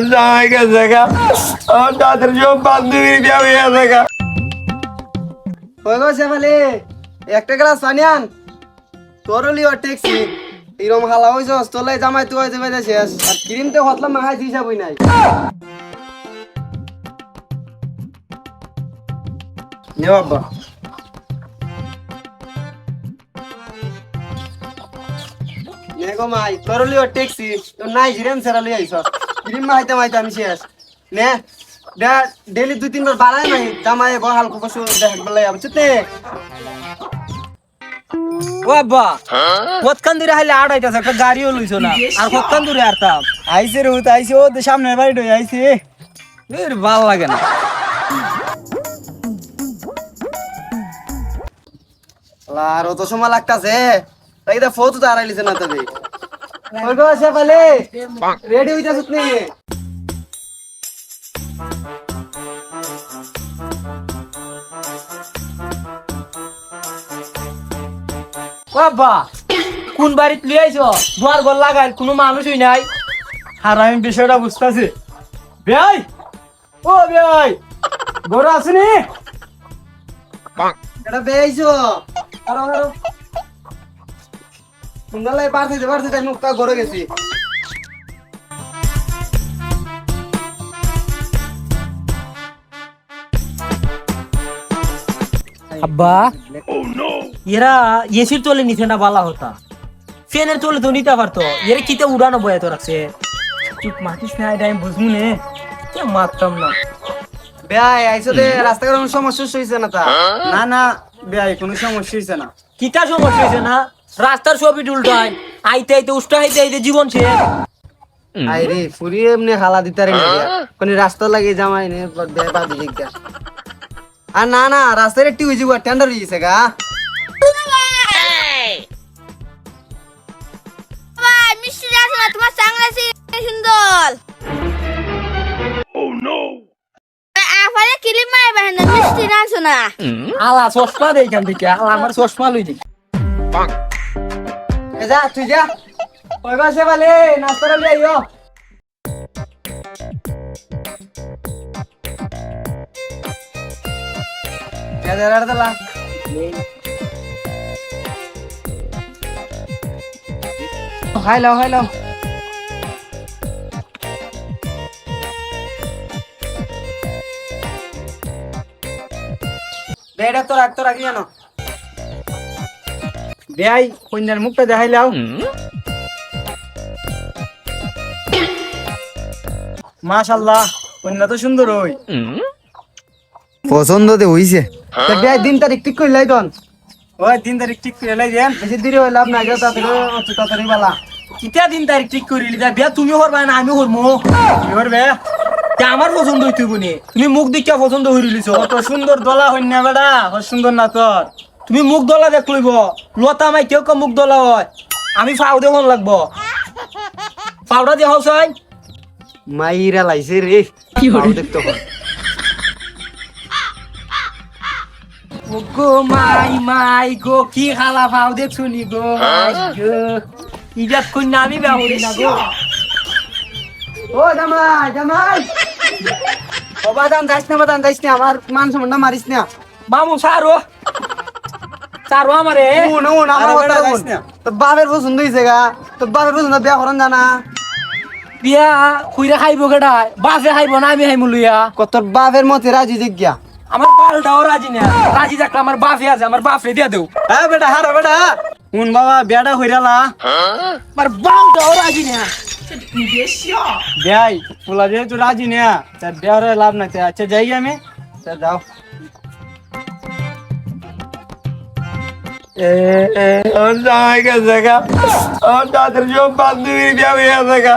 আমার জামাই গেছে গা। আমার দাদের সব বান্ধবীর বিয়া হয়ে একটা গ্লাস পানি আন। তোর লিও ট্যাক্সি এরম হালা হইছ তোলাই জামাই তুই হইতে পাইতে শেষ আর ক্রিম তো হতলাম মাখাই দিছা বই নাই। নে বাবা। নে গো মাই তোর লিও ট্যাক্সি তো নাই জিরেন সেরা লিয়ে আইছ মাইতে মাইতে আমি শেষ। নে ডেলি দুই, তিনবার বাড়াই নাই, জামাই বহাল কুকসু দেখ বেলাই বুঝতে ও আব্বা, কতক্ষণ দূরে হাইলে আড়াইটাছে, একটা গাড়িও না, আর দূরে আইসে রে ও বাড়ি না। আর অত সময় লাগতাছে। তাই দা ফটো তো আড়াইলিছে না তবে শেফালি রেডি হইতাছত নি ও আব্বা কোন বাড়িত লিয়ে আইছো? দুয়ার ঘর লাগাই কোনো মানুষই নাই। আর আমি বিষয়টা বুঝতাছি। বেয়াই! ও বেয়াই! বড় আসুনি এটা বেয়াইছো আরও আরও। সুন্দরলাই পারতে পারতে তাই মুখটা গড়ে গেছি। আব্বা এরা এসির তলে নিচে না বালা হতা? ফ্যানের তলে তো নিতে পারতো এরা কিতে উড়ানো বয়ে তো রাখছে? চুপ মাতিস না এটা আমি বুঝব নে। কে মারতাম না। বেয়াই আইসো দে রাস্তা কোনো সমস্যা হইছে না তা? না না বেয়াই কোনো সমস্যা হইছে না। কিতা সমস্যা হয়েছে না? রাস্তার ছবি উল্টায় আইতে আইতে উষ্টা আইতে আইতে জীবন শেষ। আই রে ফুরি এমনি হালা দিতারে রে কোন রাস্তা লাগে জামাই নে দে বাদি জিগা আর না না রাস্তার একটু হইছে গো টেন্ডার হইছে গা। না তোমার আফারে কিলিম মারে বেহেন মিষ্টি না শোনা। আলা চশমা দেই থেকে আলা আমার চশমা লই যা তুই যা ওই বাসে বলে নাস্তাটা লিয়ে আইও এদের আর দলা হাই লাও হাই লাও বেড়া তো রাখতো রাখি জানো বেআই কন্যার মুখটা দেখাইলাও মাশাল্লাহ কন্যা তো সুন্দর হই পছন্দ দে হইছে। বেআই দিন তারিখ ঠিক কইলাই তন ওই দিন তারিখ ঠিক করে লাই দেন। বেশি দেরি হইল লাভ নাই তাড়াতাড়ি বালা কিতা দিন তারিখ ঠিক করিলি যা বিয়া তুমি করবা না আমি করব কি করবে? তা আমার পছন্দ হইতে বনে তুমি মুখ দেখিয়া পছন্দ হই রিলিছ কত সুন্দর দলা হইন না বেড়া সুন্দর না তোর। তুমি মুখ দলা দেখ লইব। লতা মাই কেউ কেউ মুখ দলা হয়। আমি ফাউ দেখুন লাগবো। ফাউডা দিয়ে হও চাই মাইরা লাইছে রে। কি হল? দেখতে গো মাই মাই গো কি খালা ফাউ দেখ শুনি গো। ইজাত কন্যা আমি বেহরি না গো। ও জামাই জামাই। ও বাদাম যাইস না বাদাম যাইস না আমার মান সম্মান মারিস না। মামু সারো সারো আমারে। উন উন আমার কথা না। তোর বাপের পছন্দ হইছে গা। তোর বাপের পছন্দ বিয়া করেন জানা। বিয়া খুইরা খাইব কেডা? বাপে খাইব না আমি খাইমু লইয়া। কত বাপের মতে রাজি জিজ্ঞা আমার পাল্টাও রাজি না। রাজি থাকলে আমার বাপে আছে আমার বাপরে দিয়া দেও। হ্যাঁ বেটা হারো বেটা। উন বাবা বিয়াটা হইরালা আমার বালটাও রাজি না। বিয়াই পোলা রাজি না তার বিয়ারে লাভ নাই। তা আচ্ছা যাই আমি। তা যাও। আমার জামাই গেছে গা আমার দাদের সব বান্ধবীর বিয়া হয়ে গেছে গা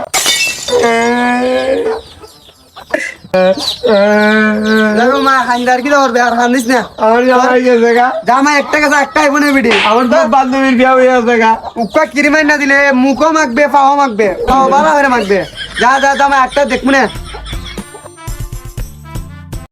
দেখো। মা হাইন্দার কি করবে আর হানিস না। আমার জামাই গেছে গা জামা একটা কাছে একটা আইবনে বিডি আমার সব বান্ধবীর বিয়া হয়ে গেছে গা উক্কা কিরিমাই না দিলে মুখও মাখবে পাও মাখবে পাও বাড়া হয়ে মাখবে। যা যা জামা একটা দেখব না।